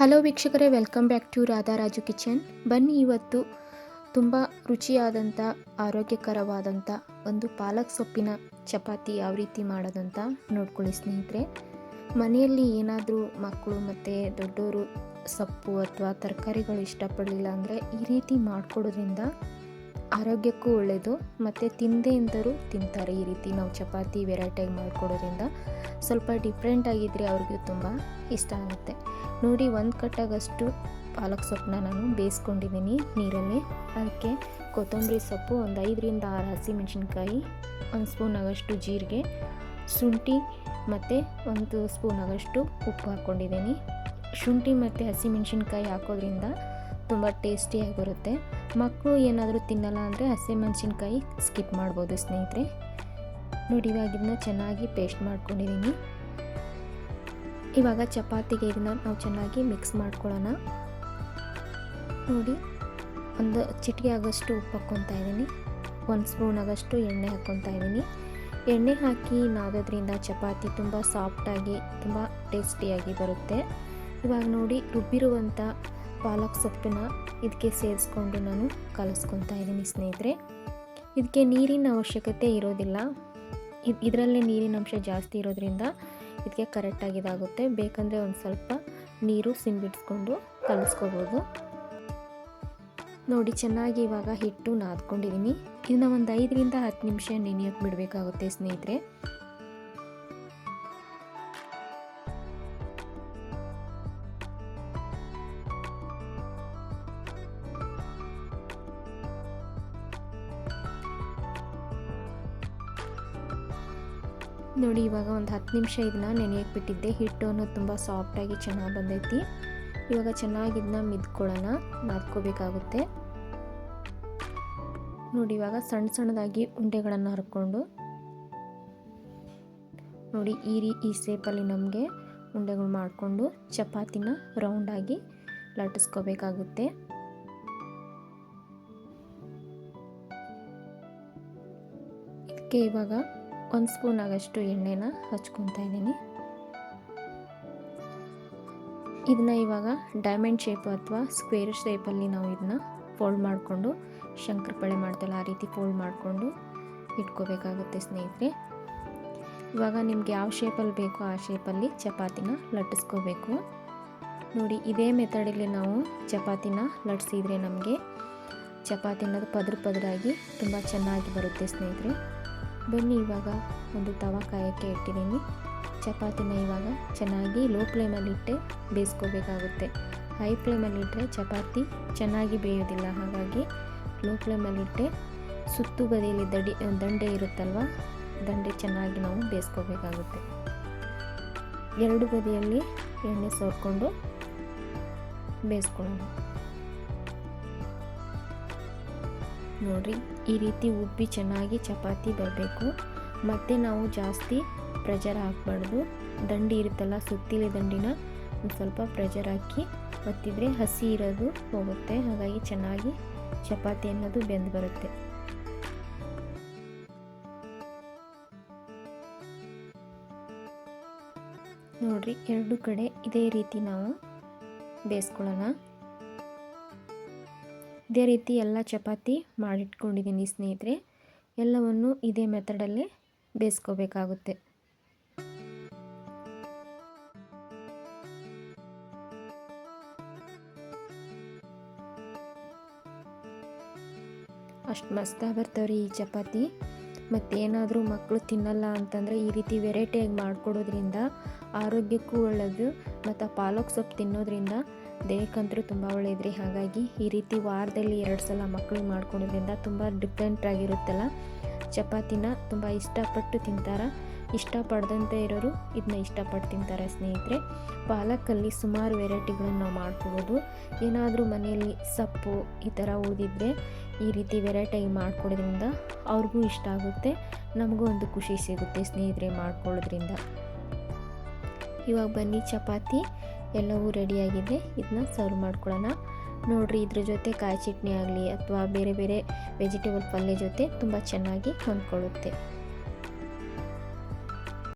Hello ವೀಕ್ಷಕರೇ, welcome back to Radharaju kitchen. ಬನ್ನಿ ಇವತ್ತು ತುಂಬ ರುಚಿಯಾದಂಥ ಆರೋಗ್ಯಕರವಾದಂಥ ಒಂದು ಪಾಲಕ್ ಸೊಪ್ಪಿನ ಚಪಾತಿ ಯಾವ ರೀತಿ ಮಾಡೋದಂತ ನೋಡ್ಕೊಳ್ಳಿ ಸ್ನೇಹಿತರೆ. ಮನೆಯಲ್ಲಿ ಏನಾದರೂ ಮಕ್ಕಳು ಮತ್ತು ದೊಡ್ಡವರು ಸೊಪ್ಪು ಅಥವಾ ತರಕಾರಿಗಳು ಇಷ್ಟಪಡಲಿಲ್ಲ ಅಂದರೆ ಈ ರೀತಿ ಮಾಡಿಕೊಡೋದ್ರಿಂದ ಆರೋಗ್ಯಕ್ಕೂ ಒಳ್ಳೆಯದು ಮತ್ತು ತಿಂದೇ ಇದ್ದರೂ ತಿಂತಾರೆ ಈ ರೀತಿ ನಾವು ಚಪಾತಿ ವೆರೈಟಿಯಾಗಿ ಮಾಡಿಕೊಡೋದ್ರಿಂದ. ಸ್ವಲ್ಪ ಡಿಫ್ರೆಂಟ್ ಆಗಿದ್ದರೆ ಅವ್ರಿಗೂ ತುಂಬ ಇಷ್ಟ ಆಗುತ್ತೆ. ನೋಡಿ, ಒಂದು ಕಟ್ಟಾಗಷ್ಟು ಪಾಲಕ್ ಸೊಪ್ಪನ್ನ ನಾನು ಬೇಯಿಸ್ಕೊಂಡಿದ್ದೀನಿ ನೀರಲ್ಲಿ. ಅದಕ್ಕೆ ಕೊತ್ತಂಬರಿ ಸೊಪ್ಪು ಒಂದು ಐದರಿಂದ ಆರು ಹಸಿಮೆಣಸಿನ್ಕಾಯಿ, ಒಂದು ಸ್ಪೂನ್ ಆಗಷ್ಟು ಜೀರಿಗೆ, ಶುಂಠಿ ಮತ್ತು ಒಂದು ಸ್ಪೂನ್ ಆಗಷ್ಟು ಉಪ್ಪು ಹಾಕ್ಕೊಂಡಿದ್ದೀನಿ. ಶುಂಠಿ ಮತ್ತು ಹಸಿಮೆಣಸಿನ್ಕಾಯಿ ಹಾಕೋದ್ರಿಂದ ತುಂಬ ಟೇಸ್ಟಿಯಾಗಿ ಬರುತ್ತೆ ಮಕ್ಕಳು ಏನಾದರೂ ತಿನ್ನಲ್ಲ ಅಂದರೆ ಹಸಿಮೆಣಸಿನ್ಕಾಯಿ ಸ್ಕಿಪ್ ಮಾಡ್ಬೋದು ಸ್ನೇಹಿತರೆ. ನೋಡಿ, ಇವಾಗ ಇದನ್ನ ಚೆನ್ನಾಗಿ ಪೇಸ್ಟ್ ಮಾಡ್ಕೊಂಡಿದ್ದೀನಿ. ಇವಾಗ ಚಪಾತಿಗೆ ಇದನ್ನ ನಾವು ಚೆನ್ನಾಗಿ ಮಿಕ್ಸ್ ಮಾಡ್ಕೊಳ್ಳೋಣ. ನೋಡಿ, ಒಂದು ಚಿಟಿಕೆ ಆಗೋಷ್ಟು ಉಪ್ಪು ಹಾಕ್ಕೊತಾ ಇದ್ದೀನಿ. ಒಂದು ಸ್ಪೂನ್ ಆಗೋಷ್ಟು ಎಣ್ಣೆ ಹಾಕ್ಕೊತಾ ಇದ್ದೀನಿ. ಎಣ್ಣೆ ಹಾಕಿ ನಾದೋದ್ರಿಂದ ಚಪಾತಿ ತುಂಬ ಸಾಫ್ಟಾಗಿ, ತುಂಬ ಟೇಸ್ಟಿಯಾಗಿ ಬರುತ್ತೆ. ಇವಾಗ ನೋಡಿ, ರುಬ್ಬಿರುವಂಥ ಪಾಲಕ್ ಸೊಪ್ಪನ್ನ ಇದಕ್ಕೆ ಸೇರಿಸ್ಕೊಂಡು ನಾನು ಕಲಿಸ್ಕೊತಾ ಇದ್ದೀನಿ ಸ್ನೇಹಿತರೆ. ಇದಕ್ಕೆ ನೀರಿನ ಅವಶ್ಯಕತೆ ಇರೋದಿಲ್ಲ. ಇದರಲ್ಲೇ ನೀರಿನ ಅಂಶ ಜಾಸ್ತಿ ಇರೋದ್ರಿಂದ ಇದಕ್ಕೆ ಕರೆಕ್ಟಾಗಿ ಇದಾಗುತ್ತೆ ಬೇಕಂದರೆ ಒಂದು ಸ್ವಲ್ಪ ನೀರು ಸಿಂಬಿಡಿಸ್ಕೊಂಡು ಕಲಿಸ್ಕೋಬೋದು. ನೋಡಿ, ಚೆನ್ನಾಗಿ ಇವಾಗ ಹಿಟ್ಟು ನಾದ್ಕೊಂಡಿದ್ದೀನಿ ಇದನ್ನ ಒಂದು ಐದರಿಂದ ಹತ್ತು ನಿಮಿಷ ನೆನೆಯೋಕೆ ಬಿಡಬೇಕಾಗುತ್ತೆ ಸ್ನೇಹಿತರೆ. ನೋಡಿ, ಇವಾಗ ಒಂದು ಹತ್ತು ನಿಮಿಷ ಇದನ್ನ ನೆನೆಯಕ್ಕೆ ಬಿಟ್ಟಿದ್ದೆ. ಹಿಟ್ಟು ಅನ್ನೋದು ತುಂಬ ಸಾಫ್ಟಾಗಿ ಚೆನ್ನಾಗಿ ಬಂದೈತಿ. ಇವಾಗ ಚೆನ್ನಾಗಿ ಇದನ್ನ ಮಿದ್ಕೊಳ್ಳೋಣ. ನಾದ್ಕೋಬೇಕಾಗುತ್ತೆ ನೋಡಿ, ಇವಾಗ ಸಣ್ಣ ಸಣ್ಣದಾಗಿ ಉಂಡೆಗಳನ್ನು ಹರ್ಕೊಂಡು. ನೋಡಿ, ಈ ರೀ, ಈ ಸೇಪಲ್ಲಿ ನಮಗೆ ಉಂಡೆಗಳು ಮಾಡಿಕೊಂಡು ಚಪಾತಿನ ರೌಂಡಾಗಿ ಲಟ್ಟಿಸ್ಕೋಬೇಕಾಗುತ್ತೆ. ಇದಕ್ಕೆ ಇವಾಗ ಒಂದು ಸ್ಪೂನ್ ಆಗಷ್ಟು ಎಣ್ಣೆನ ಹಚ್ಕೊತಾ ಇದ್ದೀನಿ. ಇದನ್ನ ಇವಾಗ ಡೈಮಂಡ್ ಶೇಪ್ ಅಥವಾ ಸ್ಕ್ವೇರ್ ಶೇಪಲ್ಲಿ ನಾವು ಇದನ್ನ ಫೋಲ್ಡ್ ಮಾಡಿಕೊಂಡು ಶಂಕರಪಳೆ ಮಾಡ್ತಲ್ಲ ಆ ರೀತಿ ಫೋಲ್ಡ್ ಮಾಡಿಕೊಂಡು ಇಟ್ಕೋಬೇಕಾಗುತ್ತೆ ಸ್ನೇಹಿತರೆ. ಇವಾಗ ನಿಮ್ಗೆ ಯಾವ ಶೇಪಲ್ಲಿ ಬೇಕೋ ಆ ಶೇಪಲ್ಲಿ ಚಪಾತಿನ ಲಟ್ಟಿಸ್ಕೋಬೇಕು. ನೋಡಿ, ಇದೇ ಮೆಥಡಲ್ಲಿ ನಾವು ಚಪಾತಿನ ಲಟ್ಸಿದ್ರೆ ನಮಗೆ ಚಪಾತಿ ಪದ್ರ ಪದರಾಗಿ ತುಂಬ ಚೆನ್ನಾಗಿ ಬರುತ್ತೆ ಸ್ನೇಹಿತರೆ. ಬನ್ನಿ, ಇವಾಗ ಒಂದು ತವಾ ಕಾಯೋಕ್ಕೆ ಇಟ್ಟಿದ್ದೀನಿ. ಚಪಾತಿನ ಇವಾಗ ಚೆನ್ನಾಗಿ ಲೋ ಫ್ಲೇಮಲ್ಲಿಟ್ಟೆ ಬೇಯಿಸ್ಕೋಬೇಕಾಗುತ್ತೆ. ಹೈ ಫ್ಲೇಮಲ್ಲಿಟ್ಟರೆ ಚಪಾತಿ ಚೆನ್ನಾಗಿ ಬೇಯೋದಿಲ್ಲ, ಹಾಗಾಗಿ ಲೋ ಫ್ಲೇಮಲ್ಲಿಟ್ಟೆ ಸುತ್ತು ಬದಿಯಲ್ಲಿ ದಡಿ ದಂಡೆ ಇರುತ್ತಲ್ವ, ದಂಡೆ ಚೆನ್ನಾಗಿ ನಾವು ಬೇಯಿಸ್ಕೋಬೇಕಾಗುತ್ತೆ. ಎರಡು ಬದಿಯಲ್ಲಿ ಎಣ್ಣೆ ಸೋರ್ಕೊಂಡು ಬೇಯಿಸ್ಕೊಳ್ಳೋಣ. ನೋಡಿರಿ, ಈ ರೀತಿ ಉಬ್ಬಿ ಚೆನ್ನಾಗಿ ಚಪಾತಿ ಬರಬೇಕು. ಮತ್ತು ನಾವು ಜಾಸ್ತಿ ಪ್ರೆಜರ್ ಹಾಕಬಾರ್ದು. ದಂಡಿ ಇರುತ್ತಲ್ಲ, ಸುತ್ತಿಲೆ ದಂಡಿನ ಒಂದು ಸ್ವಲ್ಪ ಪ್ರೆಜರ್ ಹಾಕಿ ಒತ್ತಿದ್ರೆ ಹಸಿ ಇರೋದು ಹೋಗುತ್ತೆ. ಹಾಗಾಗಿ ಚೆನ್ನಾಗಿ ಚಪಾತಿ ಅನ್ನೋದು ಬೆಂದು ಬರುತ್ತೆ. ನೋಡಿರಿ, ಎರಡು ಕಡೆ ಇದೇ ರೀತಿ ನಾವು ಬೇಯಿಸ್ಕೊಳ್ಳೋಣ. ಇದೇ ರೀತಿ ಎಲ್ಲ ಚಪಾತಿ ಮಾಡಿಟ್ಕೊಂಡಿದ್ದೀನಿ ಸ್ನೇಹಿತರೆ. ಎಲ್ಲವನ್ನು ಇದೇ ಮೆಥಡಲ್ಲೇ ಬೇಯಿಸ್ಕೋಬೇಕಾಗುತ್ತೆ. ಅಷ್ಟು ಮಸ್ತಾಗಿ ಬರ್ತಾವ್ರಿ ಈ ಚಪಾತಿ. ಮತ್ತೇನಾದರೂ ಮಕ್ಕಳು ತಿನ್ನಲ್ಲ ಅಂತಂದರೆ ಈ ರೀತಿ ವೆರೈಟಿಯಾಗಿ ಮಾಡಿಕೊಡೋದ್ರಿಂದ ಆರೋಗ್ಯಕ್ಕೂ ಒಳ್ಳೆಯದು ಮತ್ತು ಪಾಲಕ್ ಸೊಪ್ಪು ತಿನ್ನೋದ್ರಿಂದ ದೇಹಕ್ಕಂತೂ ತುಂಬ ಒಳ್ಳೆಯದ್ರಿ ಹಾಗಾಗಿ ಈ ರೀತಿ ವಾರದಲ್ಲಿ ಎರಡು ಸಲ ಮಕ್ಕಳು ಮಾಡ್ಕೊಳೋದ್ರಿಂದ ತುಂಬ ಡಿಫ್ರೆಂಟ್ ಆಗಿರುತ್ತಲ್ಲ. ಚಪಾತಿನ ತುಂಬ ಇಷ್ಟಪಟ್ಟು ತಿಂತಾರೆ. ಇಷ್ಟಪಡ್ದಂತೆ ಇರೋರು ಇದನ್ನ ಇಷ್ಟಪಟ್ಟು ತಿಂತಾರೆ ಸ್ನೇಹಿತರೆ. ಪಾಲಕಲ್ಲಿ ಸುಮಾರು ವೆರೈಟಿಗಳನ್ನು ನಾವು ಮಾಡ್ಕೊಬೋದು. ಏನಾದರೂ ಮನೆಯಲ್ಲಿ ಸೊಪ್ಪು ಈ ಥರ ಉಳಿದಿದ್ರೆ ಈ ರೀತಿ ವೆರೈಟಿಯಾಗಿ ಮಾಡ್ಕೊಡೋದ್ರಿಂದ ಅವ್ರಿಗೂ ಇಷ್ಟ ಆಗುತ್ತೆ. ನಮಗೂ ಒಂದು ಖುಷಿ ಸಿಗುತ್ತೆ ಸ್ನೇಹಿತರೆ ಮಾಡ್ಕೊಳ್ಳೋದ್ರಿಂದ ಇವಾಗ ಬನ್ನಿ ಚಪಾತಿ. ಎಲ್ಲವೂ ರೆಡಿಯಾಗಿದೆ. ಇದನ್ನ ಸರ್ವ್ ಮಾಡ್ಕೊಳ್ಳೋಣ. ನೋಡಿರಿ, ಇದ್ರ ಜೊತೆ ಕಾಯಿ ಚಟ್ನಿ ಆಗಲಿ ಅಥವಾ ಬೇರೆ ಬೇರೆ ವೆಜಿಟೇಬಲ್ ಪಲ್ಯ ಜೊತೆ ತುಂಬ ಚೆನ್ನಾಗಿ ಹೊಂದ್ಕೊಳ್ಳುತ್ತೆ.